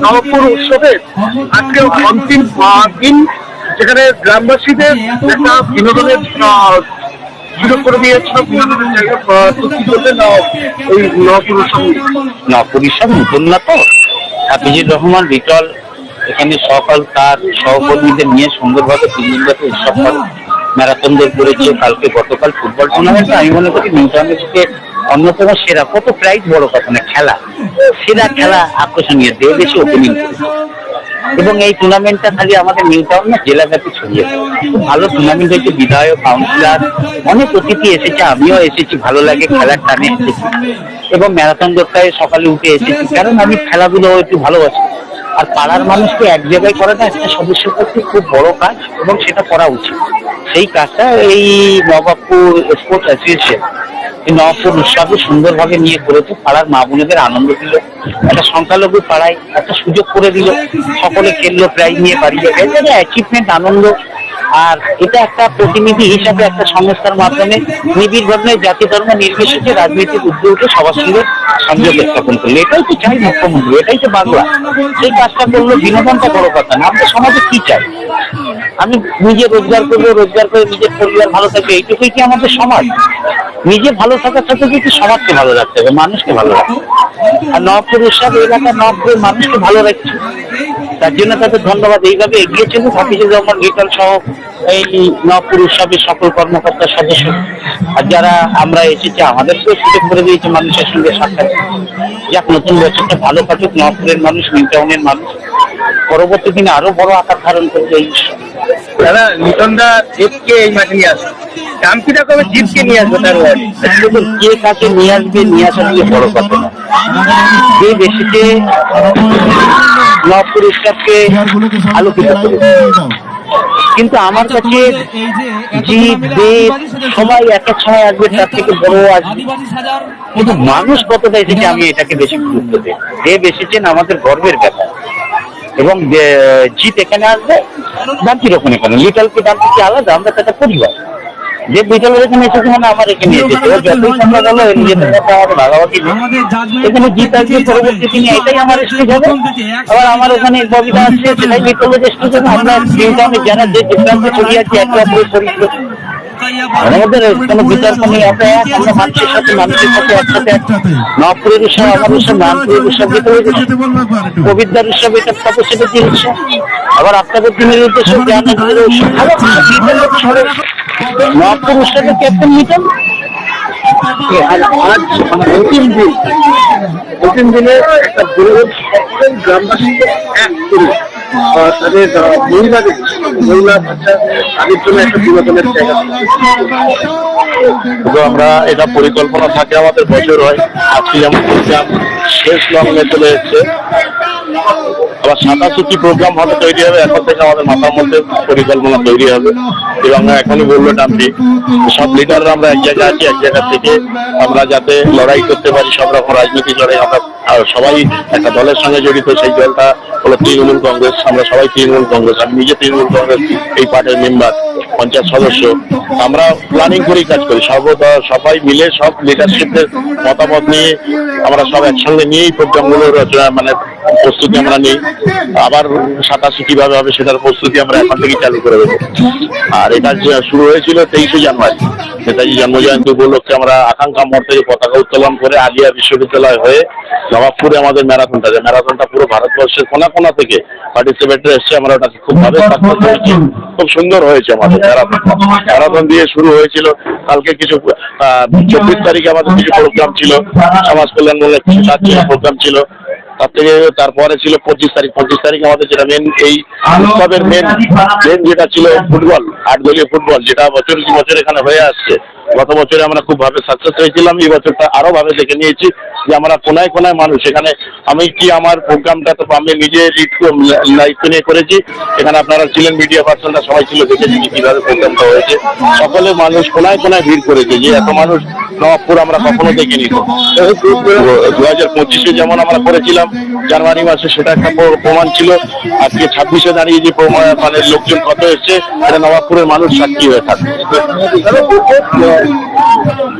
নবপুর উৎসবের আজকে অন্তিম দিন যেখানে গ্রামবাসীদের একটা বিনোদনের রহমান এখানে সকল তার সহকর্মীদের নিয়ে সুন্দরভাবে তিন দিন ধরে উৎসব করে ম্যারাথন করেছে কালকে গতকাল ফুটবল টুর্নামেন্টে আমি মনে করি নিউটাউনের থেকে অন্যতম সেরা, কত প্রাইজ বড় কথা না, খেলা। সেরা খেলা আকর্ষণীয় দেব বেশি ওপেনিং এবং এই টুর্নামেন্টটা খালি আমাদের নিউ টাউন না জেলাব্যাপী ছড়িয়ে খুব ভালো টুর্নামেন্ট হয়েছে, বিধায়ক কাউন্সিলর অনেক অতিথি এসেছে, আমিও এসেছি, ভালো লাগে, খেলার টানে এসেছি। এবং ম্যারাথন দৌড়টায় সকালে উঠে এসেছি, কারণ আমি খেলাধুলো একটু ভালোবাসি। আর পাড়ার মানুষকে এক জায়গায় করাটা একটা সদস্যের পক্ষে খুব বড় কাজ, এবং সেটা করা উচিত। সেই কাজটা এই নবাবপুর স্পোর্টস অ্যাসোসিয়েশন এই উৎসবে সুন্দরভাবে নিয়ে করেছে পাড়ার মা বোনেদের আনন্দ দিল। একটা সংখ্যালঘু পাড়ায় একটা সুযোগ করে দিল। সকলে খেললো প্রাইজ নিয়ে বাড়ি যাবে এটা অ্যাচিভমেন্ট আনন্দ। আর এটা একটা প্রতিনিধি হিসাবে একটা সংস্থার মাধ্যমে নিবিড়ভাবে জাতি ধর্ম নির্বিশেষে রাজনৈতিক উদ্যোগে সবার সঙ্গে সংযোগ স্থাপন করল। এটাই তো চাই মুখ্যমন্ত্রী, এটাই তো বাংলা। সেই কাজটা করল বিনোদনটা বড় কথা না আমাদের সমাজে কি চাই? আমি নিজে রোজগার করব, রোজগার করে নিজের পরিবার ভালো থাকবে। এইটুকুই কি আমাদের সমাজ? নিজে ভালো থাকার সাথে সাথে সমাজকে ভালো রাখতে হবে, মানুষকে ভালো রাখতে আর নবপুর উৎসব এলাকার নবপুরের মানুষকে ভালো রাখছে। তার জন্য তাদের ধন্যবাদ। এইভাবে এগিয়ে চলুন, হাফিজুর রহমান বিকাল সহ এই নবপুর উৎসবের সকল কর্মকর্তার সদস্য। আর যারা আমরা এসেছি, আমাদেরকেও সুযোগ করে দিয়েছে মানুষের সঙ্গে সাক্ষাৎ। যাক, নতুন বছরটা ভালো কাটুক নবপুরের মানুষ নিউ টাউনের মানুষ। পরবর্তী দিনে আরও বড় আকার ধারণ করবে এই দাদা জিতকে এই মাঠে নিয়ে আসবে জিতকে নিয়ে আসবে তার? দেখুন, কে কাকে নিয়ে আসবে, নিয়ে আসা নিয়ে বড় কথা যে বেশিতে নবপুর উৎসবকে আলোকিত করেছে কিন্তু আমার কাছে জিত দেব সবাই এক এক সময় আসবে, তার থেকে বড় আসবে কিন্তু মানুষ কতটা এসেছে, আমি এটাকে বেশি গুরুত্ব দিই। দেব এসেছেন আমাদের গর্বের ব্যাপার। এবং জিত এখানে আসবে ডান্তির ওখানে এখানে লিটলকে ডান্তি কি আলাদা? আমরা একটা পরিবার যে বিটলের এখানে এসেছে মানে আমার এখানে এসেছে। ও যতই নিজেদের ভাগাভাগি এখানে জিত আসবে পরবর্তী দিনে এটাই আমার স্টেজ হবে। আবার আমার ওখানে ববিতা আসছে সেটাই বিটলের স্টেজ হবে। আমরা যারা যে সিদ্ধান্ত ছড়িয়ে আছে একে অপরের আমাদের কোনো বিতর্ক নেই আমরা মানুষের সাথে মানুষের সাথে একসাথে নবপুরের উৎসব আমার উৎসব নামপুরের উৎসব কবিতার উৎসব এটা তপস্যের যে উৎসব আবার আপনাদের দিনের উদ্দেশ্য উৎসব উৎসব। নবপুর উৎসবের ক্যাপ্টেন মিটন আজ আজ অন্তিম দিন। অন্তিম দিনে একটা গ্রামবাসীকে এক করে তাদের মহিলাদের তো আমরা এটা পরিকল্পনা থাকে আমাদের বছর হয়। আজকে যেমন প্রোগ্রাম শেষ লগ্নে চলে এসছে। আবার সাতাশি প্রোগ্রাম হবে তৈরি হবে। এখন থেকে আমাদের মাথার মধ্যে পরিকল্পনা তৈরি হবে। এবং এখনই বলল টানটি সব লিডাররা আমরা এক জায়গায় আছি, এক জায়গা থেকে আমরা যাতে লড়াই করতে পারি, সব রকম রাজনৈতিক লড়াই আমরা সবাই একটা দলের সঙ্গে জড়িত, সেই দলটা হলো তৃণমূল কংগ্রেস, আমরা সবাই তৃণমূল কংগ্রেস, আমি নিজে তৃণমূল কংগ্রেস, এই পার্টির মেম্বার, পঞ্চায়েত সদস্য, আমরা প্ল্যানিং করেই কাজ করি। সর্বদা সবাই মিলে সব লিডারশিপের মতামত নিয়ে আমরা সব একসঙ্গে নিয়েই প্রোগ্রামগুলো রচনা মানে প্রস্তুতি আমরা নিই। আবার সাতাশি কীভাবে হবে সেটার প্রস্তুতি আমরা এখন থেকেই চালু করে দেবো। আর এটা শুরু হয়েছিল তেইশে জানুয়ারি। নেতাজি জন্মজয়ন্তী উপলক্ষে আমরা আকাঙ্ক্ষা মোড় থেকে পতাকা উত্তোলন করে আলিয়া বিশ্ববিদ্যালয় হয়ে নবাবপুরে আমাদের ম্যারাথনটা যে ম্যারাথনটা পুরো ভারতবর্ষের কোনা কোনা থেকে পার্টিসিপেটরা এসছে আমরা ওটাকে খুব ভাবে খুব সুন্দর হয়েছে আমাদের ম্যারাথন। ম্যারাথন দিয়ে শুরু হয়েছিল। কালকে কিছু চব্বিশ তারিখে আমাদের কিছু প্রোগ্রাম ছিল। সমাজ কল্যাণমূলক কিছু কাজ প্রোগ্রাম ছিল। তার থেকে তারপরে ছিল পঁচিশ তারিখ পঁচিশ তারিখ আমাদের যেটা মেন এই উৎসবের মেন মেন যেটা ছিল ফুটবল, আট দলীয় ফুটবল, যেটা বছর বছর এখানে হয়ে আসছে। গত বছরে আমরা খুব ভাবে সাকসেস হয়েছিলাম, এই বছরটা আরও ভাবে দেখে নিয়েছি যে আমরা কোনায় কোনায় মানুষ। এখানে আমি কি আমার প্রোগ্রামটা তো আমি নিজে দায়িত্ব নিয়ে করেছি। এখানে আপনারা ছিলেন মিডিয়া পার্সনরা সবাই ছিল দেখেছি কীভাবে প্রোগ্রামটা হয়েছে। সকলে মানুষ কোনায় কোনায় ভিড় করেছে যে এত মানুষ নবাবপুর আমরা কখনো দেখিনি। দু হাজার পঁচিশে যেমন আমরা করেছিলাম জানুয়ারি মাসে সেটা একটা প্র- প্রমাণ ছিল। আজকে ছাব্বিশে দাঁড়িয়ে যে মানে লোকজন কত এসছে এটা নবাবপুরের মানুষ সাক্ষী হয়ে থাকবে।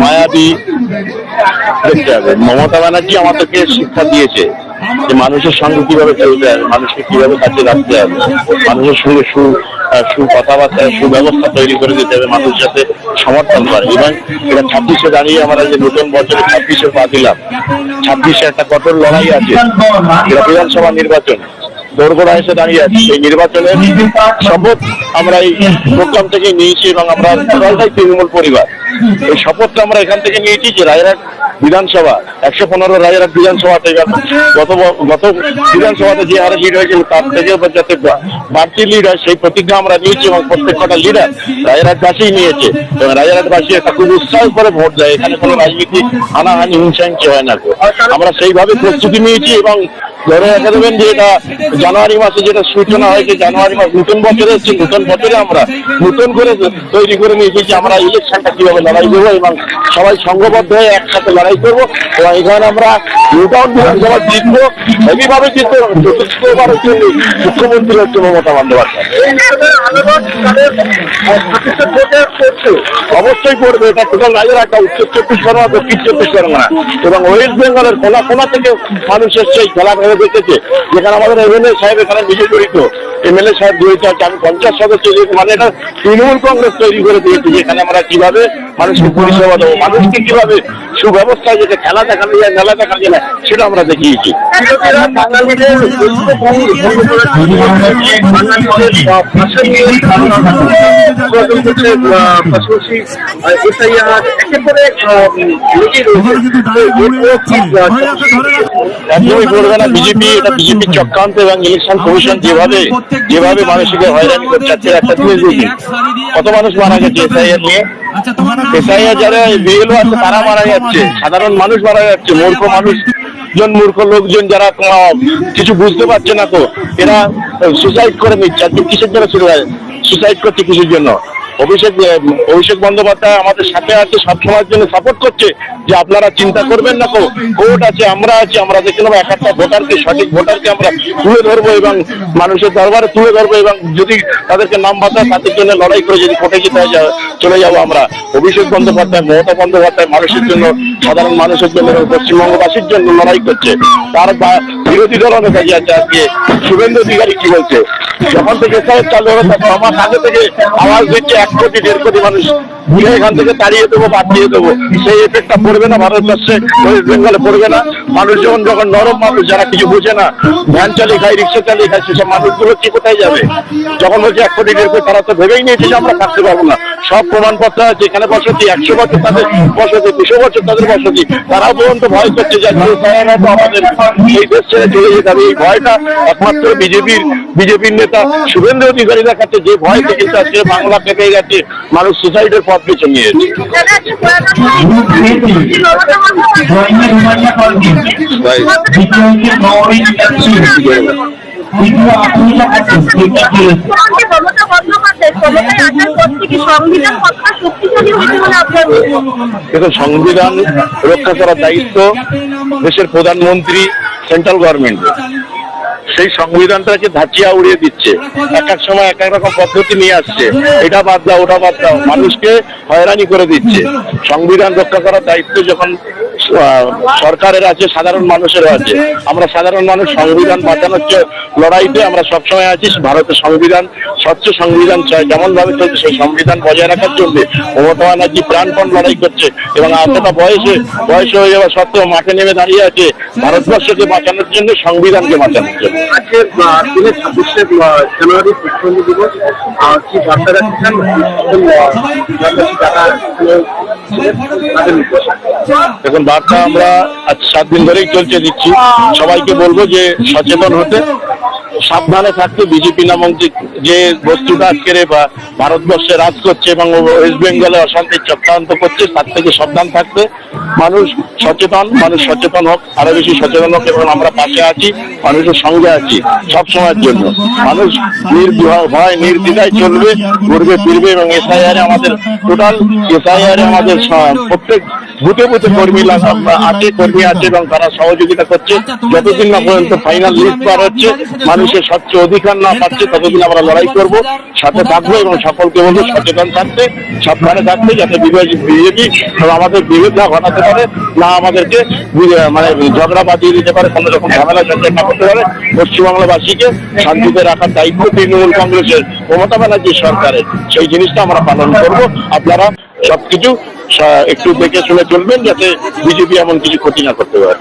মায়াবী দেখতে হবে মমতা ব্যানার্জি আমাদেরকে শিক্ষা দিয়েছে যে মানুষের সঙ্গে কীভাবে চলতে হবে মানুষকে কীভাবে কাছে রাখতে হবে মানুষের সঙ্গে সু সু কথাবার্তা সুব্যবস্থা তৈরি করে দিতে হবে, মানুষ যাতে সমর্থন করে। এবং এটা ছাব্বিশে দাঁড়িয়ে আমরা যে নতুন বছরে ছাব্বিশে পা দিলাম, ছাব্বিশে একটা কঠোর লড়াই আছে বিধানসভা নির্বাচন। দোরগোড়া এসে দাঁড়িয়ে আছে। এই নির্বাচনের শপথ আমরা এই প্রোগ্রাম থেকে নিয়েছি এবং আমরা টোটালটাই তৃণমূল পরিবার। এই শপথটা আমরা এখান থেকে নিয়েছি যে রায়রাট বিধানসভা, একশো পনেরো রায়রাট বিধানসভা থেকে গত গত বিধানসভাতে যে হারে লিড হয়েছিল, তার থেকে যাতে বাড়তি লিড হয়, সেই প্রতিজ্ঞা আমরা নিয়েছি এবং প্রত্যেক কটা লিডার রায়রাটবাসী নিয়েছে। এবং রায়রাটবাসী একটা খুব উৎসাহ করে ভোট দেয়। এখানে কোনো রাজনীতি হানাহানি হিংসাহিংসি হয় না আমরা সেইভাবে প্রস্তুতি নিয়েছি এবং ধরে রেখে দেবেন যে এটা জানুয়ারি মাসে যেটা সূচনা হয়েছে জানুয়ারি মাস নতুন বছরে এসছে নতুন বছরে আমরা নতুন করে তৈরি করে নিয়েছি যে আমরা ইলেকশনটা কীভাবে লড়াই দেবো এবং সবাই সংঘবদ্ধ হয়ে একসাথে লড়াই করব এবং এখানে আমরা নিউটাউন বিধানসভা জিতবো হেভিভাবে জিতবো এবং চতুর্থবারের জন্য মুখ্যমন্ত্রী হচ্ছে মমতা বন্দ্যোপাধ্যায়। অবশ্যই করবে এটা টোটাল রাজ্যের একটা উত্তর চব্বিশ পরগনা দক্ষিণ চব্বিশ পরগনা। এবং ওয়েস্ট বেঙ্গলের কোনা কোনা থেকে মানুষ এসছে এই খেলা ভেবে দেখেছে যেখানে আমাদের এমএলএ সাহেব এখানে নিজে জড়িত। এমএলএ সাহেব জড়িত আছে আমি পঞ্চাশ সদস্য মানে এটা তৃণমূল কংগ্রেস তৈরি করে দিয়েছে যেখানে আমরা কীভাবে মানুষকে পরিষেবা দেবো মানুষকে কীভাবে সুব্যবস্থায় যেটা খেলা দেখানো যায় মেলা দেখানো যায় সেটা আমরা দেখিয়েছি। পাশাপাশি এসআইআর একদমই করবে না বিজেপি এটা বিজেপির চক্রান্ত এবং ইলেকশন কমিশন যেভাবে যেভাবে মানুষকে হয়রানি করছে আজকে একটা দেখি কত মানুষ মারা গেছে এসআইআর নিয়ে? এসআইআর যারা বিএলও আছে তারা মারা যাচ্ছে। সাধারণ মানুষ মারা যাচ্ছে মূর্খ মানুষ। জন মূর্খ লোকজন যারা কিছু বুঝতে পারছে না তো এরা সুসাইড করে নিচ্ছে। আজকে কিসের জন্য সুসাইড করছে কিসের জন্য? অভিষেক অভিষেক বন্দ্যোপাধ্যায় আমাদের সাথে আছে সবসময়ের জন্য সাপোর্ট করছে, যে আপনারা চিন্তা করবেন না তো কোর্ট আছে, আমরা আছি, আমরা দেখে নেব, এক একটা ভোটারকে সঠিক ভোটারকে আমরা তুলে ধরবো এবং মানুষের দরবারে তুলে ধরবো এবং যদি তাদেরকে নাম বাতা তাদের জন্য লড়াই করে যদি কোর্টে যেতে হয় চলে যাব আমরা। অভিষেক বন্দ্যোপাধ্যায়, মমতা বন্দ্যোপাধ্যায় মানুষের জন্য, সাধারণ মানুষের জন্য পশ্চিমবঙ্গবাসীর জন্য লড়াই করছে। তার বিরোধী দল অনেক আছে আজকে, শুভেন্দু অধিকারী কি বলছে? যখন থেকে এসআইআর চালু তার ছ মাস আগে থেকে আওয়াজ দিচ্ছে এক কোটি দেড় কোটি মানুষ দিয়ে এখান থেকে তাড়িয়ে দেবো দিয়ে দেবো। সেই এফেক্টটা পড়বে না ভারতবর্ষে ওয়েস্ট বেঙ্গলে পড়বে না। মানুষ যখন যখন নরম মানুষ যারা কিছু বোঝে না ভ্যান চালিয়ে খায় রিক্সা চালিয়ে খায় সেসব মানুষগুলো কি কোথায় যাবে? যখন বলছে এক কোটি দেড় কোটি তারা তো ভেবেই নিয়েছে যে আমরা থাকতে পারব না। সব প্রমাণপত্র আছে এখানে বসতি একশো বছর তাদের বসতি দুশো বছর তাদের বসতি। তারাও পর্যন্ত ভয় করছে যে তো আমাদের এই দেশ ছেড়ে চলে যেতে হবে। এই ভয়টা একমাত্র বিজেপির বিজেপির নেতা শুভেন্দু অধিকারী দেখাচ্ছে যে ভয় থেকে আজকে বাংলা পেতে গেছে মানুষ সুসাইডের পথ বেছে নিয়েছে। সংবিধান রক্ষা করার দায়িত্ব দেশের প্রধানমন্ত্রী সেন্ট্রাল গভর্নমেন্ট সেই সংবিধানটাকে ধাঁচিয়া উড়িয়ে দিচ্ছে, এক এক সময় এক এক রকম পদ্ধতি নিয়ে আসছে। এটা বাদ দাও, ওটা বাদ দাও। মানুষকে হয়রানি করে দিচ্ছে। সংবিধান রক্ষা করার দায়িত্ব যখন সরকারের আছে সাধারণ মানুষেরও আছে। আমরা সাধারণ মানুষ সংবিধান বাঁচানোর যে লড়াইতে আমরা সবসময় আছি ভারতের সংবিধান স্বচ্ছ সংবিধান চাই যেমন ভাবে চলছে সেই সংবিধান বজায় রাখার জন্য মমতা ব্যানার্জি প্রাণপণ লড়াই করছে। এবং এতটা বয়সে বয়স হয়ে যাওয়া সত্ত্বেও মাঠে নেমে দাঁড়িয়ে আছে ভারতবর্ষকে বাঁচানোর জন্য সংবিধানকে বাঁচানোর জন্য। আজকে দিনে ছাব্বিশে জানুয়ারি দিবস কি বার্তা রাখছেন? দেখুন বার্তা আমরা আজ সাত দিন ধরেই চলছে দিচ্ছি। সবাইকে বলব যে সচেতন হতে, সাবধানে থাকতে বিজেপি নামক যে বস্তুটা আজকের বা ভারতবর্ষে রাজ করছে এবং ওয়েস্ট বেঙ্গলে অশান্তির চক্রান্ত করছে, তার থেকে সাবধান থাকতে। মানুষ সচেতন মানুষ সচেতন হোক, আরও বেশি সচেতন হোক এবং আমরা পাশে আছি, মানুষের সঙ্গে আছি সব সময়ের জন্য। মানুষ ভয়, নির্দ্বিধায় চলবে, ঘুরবে, ফিরবে এবং এসআইআর আমাদের টোটাল এসআইআর আমাদের প্রত্যেক বুথে বুথে কর্মী আছে কর্মী আছে এবং তারা সহযোগিতা করছে যতদিন না পর্যন্ত ফাইনাল লিস্ট বার হচ্ছে মানুষের স্বচ্ছ অধিকার না পাচ্ছে ততদিন আমরা লড়াই করব। সাথে থাকব এবং সকলকে বলব সচেতন থাকতে সাবধানে থাকতে যাতে বিজেপি আমাদের বিভেদ না ঘটাতে পারে না আমাদেরকে মানে ঝগড়া বাঁধিয়ে দিতে পারে কোনো রকম ঝামেলা ঝঞ্ঝাট না করতে পারে। পশ্চিমবাংলাবাসীকে শান্তিতে রাখার দায়িত্ব তৃণমূল কংগ্রেসের মমতা ব্যানার্জি সরকারের। সেই জিনিসটা আমরা পালন করব। আপনারা সবকিছু একটু দেখে শুনে চলবেন যাতে বিজেপি এমন কিছু ক্ষতি না করতে পারে।